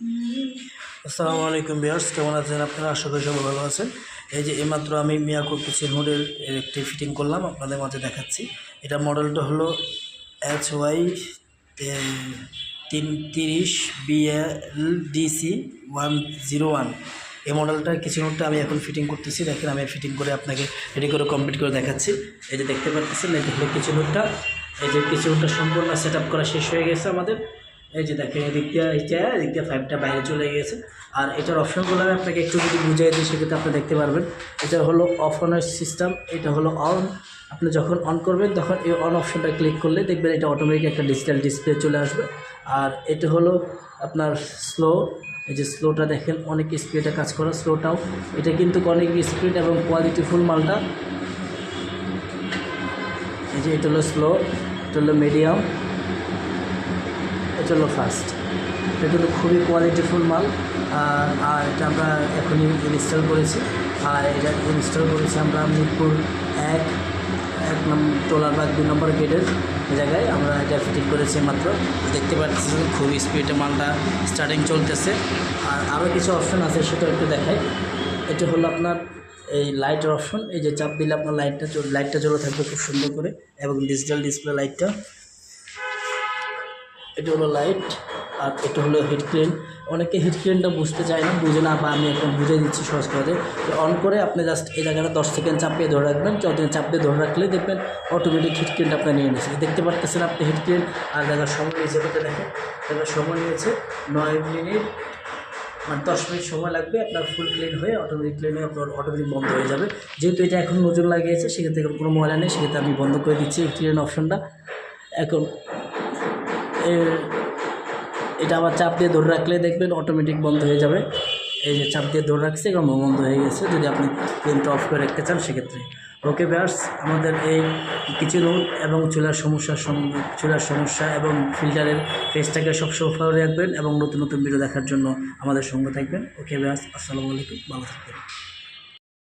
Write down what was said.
আসসালামু আলাইকুম বিয়ার্স কেমন আছেন আপনারা? আশা করি সবাই ভালো আছেন। এই যে এইমাত্র আমি মিয়াকো কিচেন হুডের একটি ফিটিং করলাম, আপনাদের মাঝে দেখাচ্ছি। এটা মডেলটা হলো এইচ ওয়াই তিন তিরিশ BL DC one zero one এই মডেলটার কিছু হুডটা আমি এখন ফিটিং করতেছি। দেখেন, আমি ফিটিং করে আপনাকে রেডি করে কমপ্লিট করে দেখাচ্ছি। এই যে দেখতে পাচ্ছেন এটা হলো কিচেন হুডটা এই যে কিছু হুডটা সম্পূর্ণ সেট করা শেষ হয়ে গেছে আমাদের। এই যে দেখেন, এদিক দিয়ে এইটা, এদিক দিয়ে ফাইভটা বাইরে চলে গেছে আর এটার অপশনগুলো আমি আপনাকে একটু যদি বুঝিয়ে দিই, সেক্ষেত্রে আপনি দেখতে পারবেন। এটা হলো অফ অনের সিস্টেম এটা হলো অন আপনি যখন অন করবেন, তখন এই অন অপশনটা ক্লিক করলে দেখবেন এটা অটোমেটিক একটা ডিজিটাল ডিসপ্লে চলে আসবে। আর এটা হলো আপনার স্লো এই যে স্লোটা দেখেন, অনেক স্পিডে কাজ করা স্লোটাও এটা কিন্তু অনেক স্পিড এবং কোয়ালিটিফুল মালটা। এই যে এটা হলো স্লো এটা হলো মিডিয়াম হলো ফার্স্ট এটা কিন্তু খুবই কোয়ালিটিফুল মাল, আর এটা আমরা এখনই ইনস্টল করেছি। আর এটা ইনস্টল করেছি আমরা মিরপুর এক এক নম্বর টোলারবাগ দুই নম্বর গেটের জায়গায়। আমরা এটা ফিটিং করেছি মাত্র। দেখতে পাচ্ছি খুবই স্পিডে মালটা স্টার্টিং চলতেছে। আর আরও কিছু অপশন আছে, সেটা একটু দেখাই। এটা হলো আপনার এই লাইটের অপশন এই যে চাপ দিলে আপনার লাইটটা লাইটটা জ্বলে থাকবে খুব সুন্দর করে, এবং ডিজিটাল ডিসপ্লে লাইটটা এটা হলো লাইট আর এটা হলো হিট ক্লিন অনেকে হিট ক্লিনটা বুঝতে চায় না, বুঝে না বা আমি এখন বুঝে দিচ্ছি সহজ করে। অন করে আপনি জাস্ট এই জায়গাটা দশ সেকেন্ড চাপিয়ে ধরে রাখবেন। যতদিন চাপিয়ে ধরে রাখলে দেখবেন অটোমেটিক হিট ক্লিনটা আপনি নিয়ে নিয়েছে দেখতে পারতেছেন আপনি হিট ক্লিন আর দেখার সময় হিসেবে দেখেন। দেখার সময় নিয়েছে নয় মিনিট মানে দশ মিনিট সময় লাগবে, আপনার ফুল ক্লিন হয়ে অটোমেটিক ক্লিন হয়ে আপনার অটোমেটিক বন্ধ হয়ে যাবে। যেহেতু এটা এখন নজর লাগিয়েছে সেক্ষেত্রে কোনো ময়লা নেই, সেক্ষেত্রে আমি বন্ধ করে দিচ্ছি ক্লিন অপশনটা এখন এটা আবার চাপ দিয়ে ধরে রাখলে দেখবেন অটোমেটিক বন্ধ হয়ে যাবে। এই যে চাপ দিয়ে ধরে রাখছে, এবং বন্ধ হয়ে গেছে। যদি আপনি প্রিন্ট অফ করে রাখতে চান, সেক্ষেত্রে। ওকে ব্যাস আমাদের এই রোড এবং চুলার সমস্যার সম- চুলার সমস্যা এবং ফিল্টারের পেজটাকে সবসময় ফলো রাখবেন এবং নতুন নতুন ভিডিও দেখার জন্য আমাদের সঙ্গে থাকবেন। ওকে ব্যাস আসসালামু আলাইকুম, ভালো থাকবেন।